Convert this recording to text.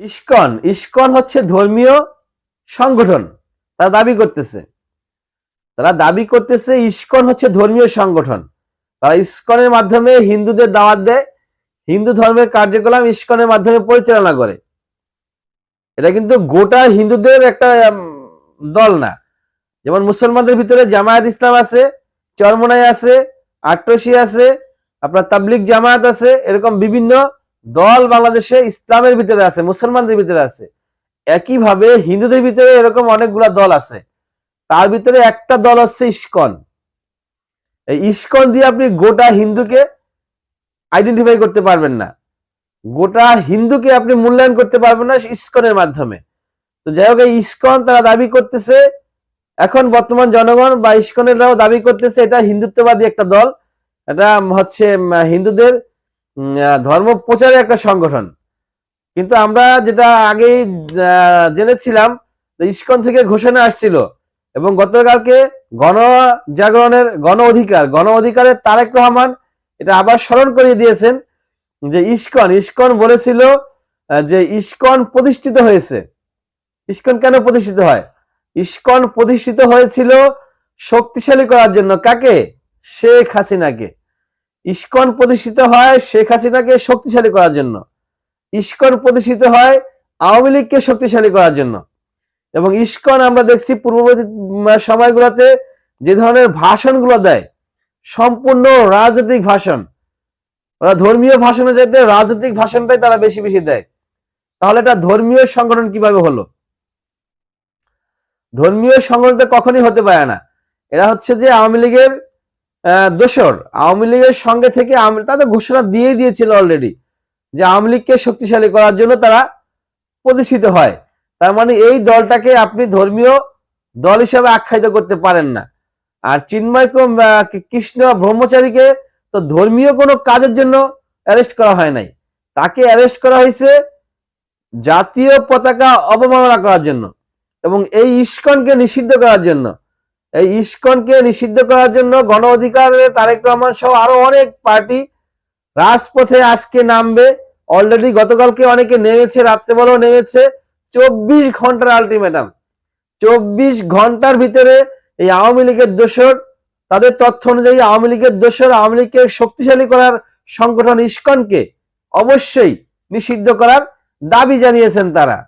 ISKCON ISKCON হচ্ছে ধর্মীয় সংগঠন, তারা দাবি করতেছে। তারা দাবি করতেছে ইস্কন হচ্ছে ধর্মীয় সংগঠন। তারা ইস্কনের মাধ্যমে হিন্দুদের দাওয়াত দেয়, হিন্দু ধর্মের কার্যক্রম ইস্কনের মাধ্যমে পরিচালনা করে। এটা কিন্তু গোটা হিন্দুদের একটা দল না। যেমন মুসলমানদের ভিতরে জামায়াত ইসলাম আছে, চরমনাই আছে, আট্রসি আছে, আপনার তাবলিক জামায়াত আছে, এরকম বিভিন্ন দল বাংলাদেশে ইসলামের ভিতরে আছে, মুসলমানদের ভিতরে আছে। একইভাবে হিন্দুদের ভিতরে এরকম অনেকগুলা দল আছে। তার ভিতরে একটা দল হচ্ছে ইস্কন। এই ইস্কন দিয়ে আপনি গোটা হিন্দুকে আইডেন্টিফাই করতে পারবেন না। গোটা হিন্দুকে আপনি মূল্যায়ন করতে পারবেন না ইস্কনের মাধ্যমে। তো যাই হোক, এই ইস্কন তারা দাবি করতেছে, এখন বর্তমান জনগণ বা ইস্কনেররাও দাবি করতেছে, এটা হিন্দুত্ববাদী একটা দল। এটা হচ্ছে হিন্দুদের ধর্ম প্রচারের একটা সংগঠন। কিন্তু আমরা যেটা আগেই জেনেছিলাম ইস্কন থেকে ঘোষণা আসছিল এবং গতকালকে গণ জাগরণের গণ অধিকার, গণ অধিকারের তারেক রহমান এটা আবার স্মরণ করিয়ে দিয়েছেন যে ইস্কন ইস্কন বলেছিল যে ইস্কন প্রতিষ্ঠিত হয়েছে। ইস্কন কেন প্রতিষ্ঠিত হয়? ইস্কন প্রতিষ্ঠিত হয়েছিল শক্তিশালী করার জন্য। কাকে? শেখ হাসিনাকে। ইস্কন প্রতিষ্ঠিত হয় শেখ হাসিনাকে শক্তিশালী করার জন্য। ইস্কন প্রতিষ্ঠিত হয় আওয়ামী লীগকে শক্তিশালী করার জন্য। এবং ইস্কন আমরা দেখছি পূর্ববর্তী সময়গুলোতে যে ধরনের ভাষণগুলো দেয়, সম্পূর্ণ রাজনৈতিক ভাষণ ওরা ধর্মীয় ভাষণে চাইতে রাজনৈতিক ভাষণটাই তারা বেশি বেশি দেয়। তাহলে এটা ধর্মীয় সংগঠন কীভাবে হলো? ধর্মীয় সংগঠন কখনই হতে পারে না। এরা হচ্ছে যে আওয়ামী লীগের দোসর আওয়ামী লীগের সঙ্গে থেকে তারা ঘোষণা দিয়ে দিয়েছিল অলরেডি যে আওয়ামী লীগকে শক্তিশালী করার জন্য তারা প্রতিষ্ঠিত হয়। তার মানে এই দলটাকে আপনি ধর্মীয় দল হিসাবে আখ্যায়িত করতে পারেন না। আর চিন্ময় কৃষ্ণ ব্রহ্মচারীকে তো ধর্মীয় কোনো কাজের জন্য অ্যারেস্ট করা হয় নাই। তাকে অ্যারেস্ট করা হয়েছে জাতীয় পতাকা অবমাননা করার জন্য এবং এই ইস্কনকে নিষিদ্ধ করার জন্য। এই ইস্কনকে নিষিদ্ধ করার জন্য গণ অধিকারের তারেক রহমান সহ আরও অনেক পার্টি রাজপথে আজকে নামবে। অলরেডি গতকালকে অনেকে নেমেছে, রাত্রেবেলাও নেমেছে। চব্বিশ ঘণ্টার আলটিমেটাম চব্বিশ ঘণ্টার ভিতরে এই আওয়ামী লীগের দোসর তাদের তথ্য অনুযায়ী আওয়ামী লীগের দোসর আওয়ামী লীগকে শক্তিশালী করার সংগঠন ইস্কনকে অবশ্যই নিষিদ্ধ করার দাবি জানিয়েছেন তারা।